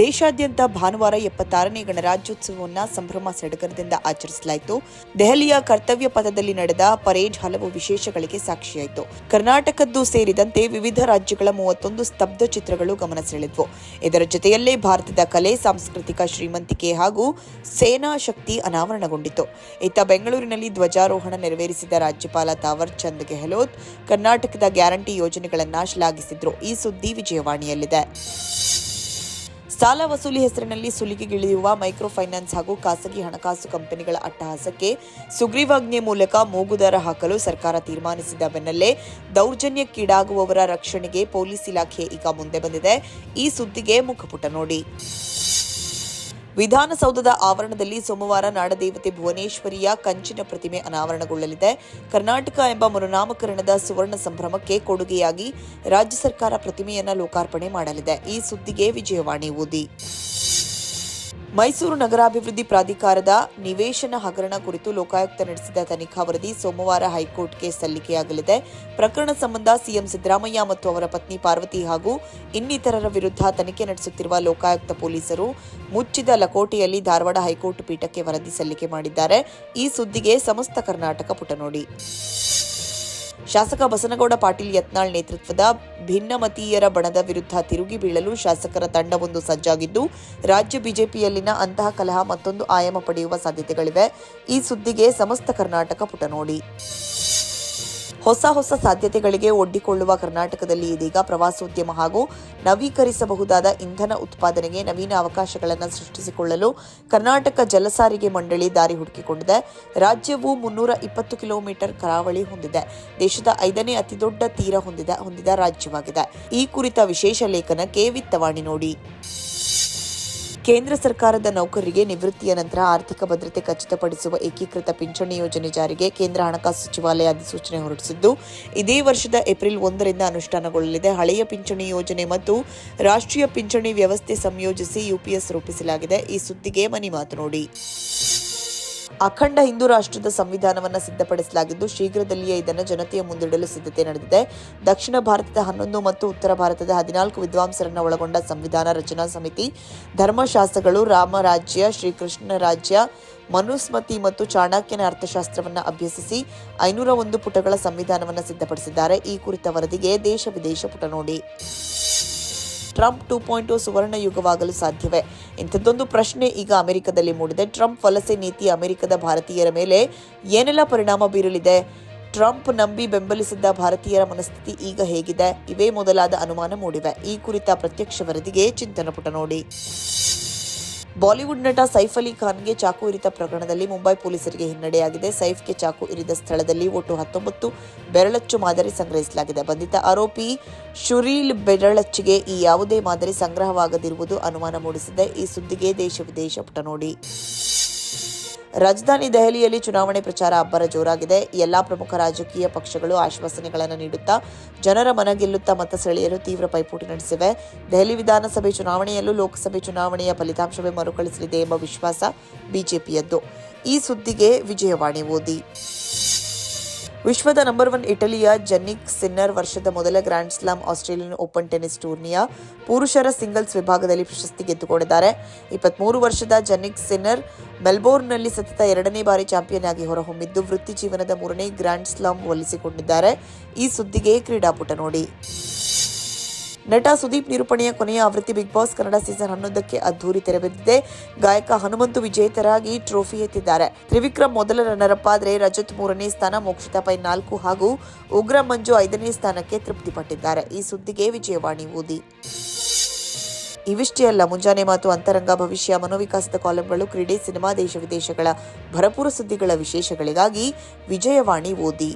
ದೇಶಾದ್ಯಂತ ಭಾನುವಾರ ಎಪ್ಪತ್ತಾರನೇ ಗಣರಾಜ್ಯೋತ್ಸವವನ್ನು ಸಂಭ್ರಮ ಸಡಗರದಿಂದ ಆಚರಿಸಲಾಯಿತು. ದೆಹಲಿಯ ಕರ್ತವ್ಯ ಪಥದಲ್ಲಿ ನಡೆದ ಪರೇಡ್ ಹಲವು ವಿಶೇಷಗಳಿಗೆ ಸಾಕ್ಷಿಯಾಯಿತು. ಕರ್ನಾಟಕದ್ದು ಸೇರಿದಂತೆ ವಿವಿಧ ರಾಜ್ಯಗಳ ಮೂವತ್ತೊಂದು ಸ್ತಬ್ಧ ಚಿತ್ರಗಳು ಗಮನ ಸೆಳೆದ್ವು. ಇದರ ಜೊತೆಯಲ್ಲೇ ಭಾರತದ ಕಲೆ, ಸಾಂಸ್ಕೃತಿಕ ಶ್ರೀಮಂತಿಕೆ ಹಾಗೂ ಸೇನಾ ಶಕ್ತಿ ಅನಾವರಣಗೊಂಡಿತು ಇತ್ತ ಬೆಂಗಳೂರಿನಲ್ಲಿ ಧ್ವಜಾರೋಹಣ ನೆರವೇರಿಸಿದ ರಾಜ್ಯಪಾಲ ತಾವರ್ ಚಂದ್ ಗೆಹ್ಲೋತ್ ಕರ್ನಾಟಕದ ಗ್ಯಾರಂಟಿ ಯೋಜನೆಗಳನ್ನು ಶ್ಲಾಘಿಸಿದ್ರು. ಈ ಸುದ್ದಿ ವಿಜಯವಾಣಿಯಲ್ಲಿದೆ. ಸಾಲ ವಸೂಲಿ ಹೆಸರಿನಲ್ಲಿ ಸುಲಿಗೆಗಿಳಿಯುವ ಮೈಕ್ರೋ ಫೈನಾನ್ಸ್ ಹಾಗೂ ಖಾಸಗಿ ಹಣಕಾಸು ಕಂಪನಿಗಳ ಅಟ್ಟಹಾಸಕ್ಕೆ ಸುಗ್ರೀವಾಜ್ಞೆ ಮೂಲಕ ಮೂಗುದಾರ ಹಾಕಲು ಸರ್ಕಾರ ತೀರ್ಮಾನಿಸಿದ ಬೆನ್ನಲ್ಲೇ ದೌರ್ಜನ್ಯಕ್ಕೀಡಾಗುವವರ ರಕ್ಷಣೆಗೆ ಪೊಲೀಸ್ ಇಲಾಖೆ ಈಗ ಮುಂದೆ ಬಂದಿದೆ. ಈ ಸುದ್ದಿಗೆ ಮುಖಪುಟ ನೋಡಿ. ವಿಧಾನಸೌಧದ ಆವರಣದಲ್ಲಿ ಸೋಮವಾರ ನಾಡದೇವತೆ ಭುವನೇಶ್ವರಿಯ ಕಂಚಿನ ಪ್ರತಿಮೆ ಅನಾವರಣಗೊಳ್ಳಲಿದೆ. ಕರ್ನಾಟಕ ಎಂಬ ಮರುನಾಮಕರಣದ ಸುವರ್ಣ ಸಂಭ್ರಮಕ್ಕೆ ಕೊಡುಗೆಯಾಗಿ ರಾಜ್ಯ ಸರ್ಕಾರ ಪ್ರತಿಮೆಯನ್ನು ಲೋಕಾರ್ಪಣೆ ಮಾಡಲಿದೆ. ಈ ಸುದ್ದಿಗೆ ವಿಜಯವಾಣಿ ಓದಿ. ಮೈಸೂರು ನಗರಾಭಿವೃದ್ಧಿ ಪ್ರಾಧಿಕಾರದ ನಿವೇಶನ ಹಗರಣ ಕುರಿತು ಲೋಕಾಯುಕ್ತ ನಡೆಸಿದ ತನಿಖಾ ವರದಿ ಸೋಮವಾರ ಹೈಕೋರ್ಟ್ಗೆ ಸಲ್ಲಿಕೆಯಾಗಲಿದೆ. ಪ್ರಕರಣ ಸಂಬಂಧ ಸಿಎಂ ಸಿದ್ದರಾಮಯ್ಯ ಮತ್ತು ಅವರ ಪತ್ನಿ ಪಾರ್ವತಿ ಹಾಗೂ ಇನ್ನಿತರರ ವಿರುದ್ಧ ತನಿಖೆ ನಡೆಸುತ್ತಿರುವ ಲೋಕಾಯುಕ್ತ ಪೊಲೀಸರು ಮುಚ್ಚಿದ ಲಕೋಟೆಯಲ್ಲಿ ಧಾರವಾಡ ಹೈಕೋರ್ಟ್ ಪೀಠಕ್ಕೆ ವರದಿ ಸಲ್ಲಿಕೆ ಮಾಡಿದ್ದಾರೆ. ಈ ಸುದ್ದಿಗೆ ಸಮಸ್ತ ಕರ್ನಾಟಕ ಪುಟ ನೋಡಿ. ಶಾಸಕ ಬಸನಗೌಡ ಪಾಟೀಲ್ ಯತ್ನಾಳ್ ನೇತೃತ್ವದ ಭಿನ್ನಮತೀಯರ ಬಣದ ವಿರುದ್ಧ ತಿರುಗಿ ಬೀಳಲು ಶಾಸಕರ ತಂಡವೊಂದು ಸಜ್ಜಾಗಿದ್ದು, ರಾಜ್ಯ ಬಿಜೆಪಿಯಲ್ಲಿನ ಅಂತಹ ಕಲಹ ಮತ್ತೊಂದು ಆಯಾಮ ಪಡೆಯುವ ಸಾಧ್ಯತೆಗಳಿವೆ. ಈ ಸುದ್ದಿಗೆ ಸಮಸ್ತ ಕರ್ನಾಟಕ ಪುಟ ನೋಡಿ. ಹೊಸ ಹೊಸ ಸಾಧ್ಯತೆಗಳಿಗೆ ಒಡ್ಡಿಕೊಳ್ಳುವ ಕರ್ನಾಟಕದಲ್ಲಿ ಇದೀಗ ಪ್ರವಾಸೋದ್ಯಮ ಹಾಗೂ ನವೀಕರಿಸಬಹುದಾದ ಇಂಧನ ಉತ್ಪಾದನೆಗೆ ನವೀನ ಅವಕಾಶಗಳನ್ನು ಸೃಷ್ಟಿಸಿಕೊಳ್ಳಲು ಕರ್ನಾಟಕ ಜಲಸಾರಿಗೆ ಮಂಡಳಿ ದಾರಿ ಹುಡುಕಿಕೊಂಡಿದೆ. ರಾಜ್ಯವು ಮುನ್ನೂರ ಇಪ್ಪತ್ತು ಕಿಲೋಮೀಟರ್ ಕರಾವಳಿ ಹೊಂದಿದೆ. ದೇಶದ ಐದನೇ ಅತಿದೊಡ್ಡ ತೀರ ಹೊಂದಿದ ಹೊಂದಿದ ರಾಜ್ಯವಾಗಿದೆ. ಈ ಕುರಿತ ವಿಶೇಷ ಲೇಖನಕ್ಕೆ ವಿತ್ತವಾಣಿ ನೋಡಿ. ಕೇಂದ್ರ ಸರ್ಕಾರದ ನೌಕರರಿಗೆ ನಿವೃತ್ತಿಯ ನಂತರ ಆರ್ಥಿಕ ಭದ್ರತೆ ಖಚಿತಪಡಿಸುವ ಏಕೀಕೃತ ಪಿಂಚಣಿ ಯೋಜನೆ ಜಾರಿಗೆ ಕೇಂದ್ರ ಹಣಕಾಸು ಸಚಿವಾಲಯ ಅಧಿಸೂಚನೆ ಹೊರಡಿಸಿದ್ದು, ಇದೇ ವರ್ಷದ ಏಪ್ರಿಲ್ ಒಂದರಿಂದ ಅನುಷ್ಠಾನಗೊಳ್ಳಲಿದೆ. ಹಳೆಯ ಪಿಂಚಣಿ ಯೋಜನೆ ಮತ್ತು ರಾಷ್ಟ್ರೀಯ ಪಿಂಚಣಿ ವ್ಯವಸ್ಥೆ ಸಂಯೋಜಿಸಿ ಯುಪಿಎಸ್ ರೂಪಿಸಲಾಗಿದೆ. ಈ ಸುದ್ದಿಗೆ ಮನಿ ನೋಡಿ. ಅಖಂಡ ಹಿಂದೂ ರಾಷ್ಟ್ರದ ಸಂವಿಧಾನವನ್ನು ಸಿದ್ಧಪಡಿಸಲಾಗಿದ್ದು ಶೀಘ್ರದಲ್ಲಿಯೇ ಇದನ್ನು ಜನತೆಯ ಮುಂದಿಡಲು ಸಿದ್ಧತೆ ನಡೆದಿದೆ. ದಕ್ಷಿಣ ಭಾರತದ ಹನ್ನೊಂದು ಮತ್ತು ಉತ್ತರ ಭಾರತದ ಹದಿನಾಲ್ಕು ವಿದ್ವಾಂಸರನ್ನು ಒಳಗೊಂಡ ಸಂವಿಧಾನ ರಚನಾ ಸಮಿತಿ ಧರ್ಮಶಾಸ್ತ್ರಗಳು ರಾಮರಾಜ್ಯ ಶ್ರೀಕೃಷ್ಣ ರಾಜ್ಯ, ಮನುಸ್ಮತಿ ಮತ್ತು ಚಾಣಕ್ಯನ ಅರ್ಥಶಾಸ್ತ್ರವನ್ನು ಅಭ್ಯಸಿಸಿ ಐನೂರ ಒಂದು ಪುಟಗಳ ಸಂವಿಧಾನವನ್ನು ಸಿದ್ಧಪಡಿಸಿದ್ದಾರೆ. ಈ ಕುರಿತ ವರದಿಗೆ ದೇಶ ವಿದೇಶ ಪುಟ ನೋಡಿ. ಟ್ರಂಪ್ ಟೂ ಪಾಯಿಂಟ್ ಸುವರ್ಣ ಯುಗವಾಗಲು ಸಾಧ್ಯವೇ? ಇಂಥದ್ದೊಂದು ಪ್ರಶ್ನೆ ಈಗ ಅಮೆರಿಕದಲ್ಲಿ ಮೂಡಿದೆ. ಟ್ರಂಪ್ ವಲಸೆ ನೀತಿ ಅಮೆರಿಕದ ಭಾರತೀಯರ ಮೇಲೆ ಏನೆಲ್ಲ ಪರಿಣಾಮ ಬೀರಲಿದೆ? ಟ್ರಂಪ್ ನಂಬಿ ಬೆಂಬಲಿಸಿದ್ದ ಭಾರತೀಯರ ಮನಸ್ಥಿತಿ ಈಗ ಹೇಗಿದೆ? ಇವೇ ಮೊದಲಾದ ಅನುಮಾನ ಮೂಡಿವೆ. ಈ ಕುರಿತ ಪ್ರತ್ಯಕ್ಷ ವರದಿಗೆ ಚಿಂತನ ಪುಟ ನೋಡಿ. ಬಾಲಿವುಡ್ ನಟ ಸೈಫ್ ಅಲಿ ಖಾನ್ಗೆ ಚಾಕು ಇರಿತ ಪ್ರಕರಣದಲ್ಲಿ ಮುಂಬೈ ಪೊಲೀಸರಿಗೆ ಹಿನ್ನಡೆಯಾಗಿದೆ. ಸೈಫ್ಗೆ ಚಾಕು ಇರಿದ ಸ್ಥಳದಲ್ಲಿ ಒಟ್ಟು ಹತ್ತೊಂಬತ್ತು ಬೆರಳಚ್ಚು ಮಾದರಿ ಸಂಗ್ರಹಿಸಲಾಗಿದೆ. ಬಂಧಿತ ಆರೋಪಿ ಶುರೀಲ್ ಬೆರಳಚ್ಚಿಗೆ ಈ ಯಾವುದೇ ಮಾದರಿ ಸಂಗ್ರಹವಾಗದಿರುವುದು ಅನುಮಾನ ಮೂಡಿಸಿದೆ. ಈ ಸುದ್ದಿಗೆ ದೇಶ ವಿದೇಶ ಪುಟ ನೋಡಿ. ರಾಜಧಾನಿ ದೆಹಲಿಯಲ್ಲಿ ಚುನಾವಣೆ ಪ್ರಚಾರ ಅಬ್ಬರ ಜೋರಾಗಿದೆ. ಎಲ್ಲಾ ಪ್ರಮುಖ ರಾಜಕೀಯ ಪಕ್ಷಗಳು ಆಶ್ವಾಸನೆಗಳನ್ನು ನೀಡುತ್ತಾ, ಜನರ ಮನ ಗೆಲ್ಲುತ್ತಾ ಮತ ಸೆಳೆಯಲು ತೀವ್ರ ಪೈಪೋಟಿ ನಡೆಸಿವೆ. ದೆಹಲಿ ವಿಧಾನಸಭೆ ಚುನಾವಣೆಯಲ್ಲೂ ಲೋಕಸಭೆ ಚುನಾವಣೆಯ ಫಲಿತಾಂಶವೇ ಮರುಕಳಿಸಲಿದೆ ಎಂಬ ವಿಶ್ವಾಸ ಬಿಜೆಪಿಯದ್ದು. ಈ ಸುದ್ದಿಗೆ ವಿಜಯವಾಣಿ ಓದಿ. ವಿಶ್ವದ ನಂಬರ್ ಒನ್ ಇಟಲಿಯ ಜೆನ್ನಿಕ್ ಸಿನ್ನರ್ ವರ್ಷದ ಮೊದಲ grand slam Australian open tennis ಟೂರ್ನಿಯ ಪುರುಷರ ಸಿಂಗಲ್ಸ್ ವಿಭಾಗದಲ್ಲಿ ಪ್ರಶಸ್ತಿ ಗೆದ್ದುಕೊಂಡಿದ್ದಾರೆ. ಇಪ್ಪತ್ಮೂರು ವರ್ಷದ ಜೆನ್ನಿಕ್ ಸಿನ್ನರ್ ಮೆಲ್ಬೋರ್ನ್ನಲ್ಲಿ ಸತತ ಎರಡನೇ ಬಾರಿ ಚಾಂಪಿಯನ್ ಆಗಿ ಹೊರಹೊಮ್ಮಿದ್ದು ವೃತ್ತಿ ಜೀವನದ ಮೂರನೇ ಗ್ರ್ಯಾಂಡ್ ಸ್ಲಾಮ್ ಒಲಿಸಿಕೊಂಡಿದ್ದಾರೆ. ಈ ಸುದ್ದಿಗೆ ಕ್ರೀಡಾಪುಟ ನೋಡಿ. ನಟ ಸುದೀಪ್ ನಿರೂಪಣೆಯ ಕೊನೆಯ ಆವೃತ್ತಿ ಬಿಗ್ ಬಾಸ್ ಕನ್ನಡ ಸೀಸನ್ ಹನ್ನೊಂದಕ್ಕೆ ಅದ್ದೂರಿ ತೆರೆಬಿದ್ದಿದೆ ಗಾಯಕ ಹನುಮಂತು ವಿಜೇತರಾಗಿ ಟ್ರೋಫಿ ಎತ್ತಿದ್ದಾರೆ. ತ್ರಿವಿಕ್ರಮ್ ಮೊದಲ ರನ್ನರ್ ಅಪ್ ಆದರೆ ರಜತ್ ಮೂರನೇ ಸ್ಥಾನ, ಮೋಕ್ಷಿತಾ ಪೈ ನಾಲ್ಕು ಹಾಗೂ ಉಗ್ರ ಮಂಜು ಐದನೇ ಸ್ಥಾನಕ್ಕೆ ತೃಪ್ತಿಪಟ್ಟಿದ್ದಾರೆ. ಈ ಸುದ್ದಿಗೆ ವಿಜಯವಾಣಿ ಓದಿ. ಇವಿಷ್ಟೇ ಅಲ್ಲ, ಮುಂಜಾನೆ ಮಾತು ಅಂತರಂಗ ಭವಿಷ್ಯ, ಮನೋವಿಕಾಸದ ಕಾಲಂಗಳು, ಕ್ರೀಡೆ, ಸಿನಿಮಾ, ದೇಶ ವಿದೇಶಗಳ ಭರಪೂರ ಸುದ್ದಿಗಳ ವಿಶೇಷಗಳಿಗಾಗಿ ವಿಜಯವಾಣಿ ಓದಿ.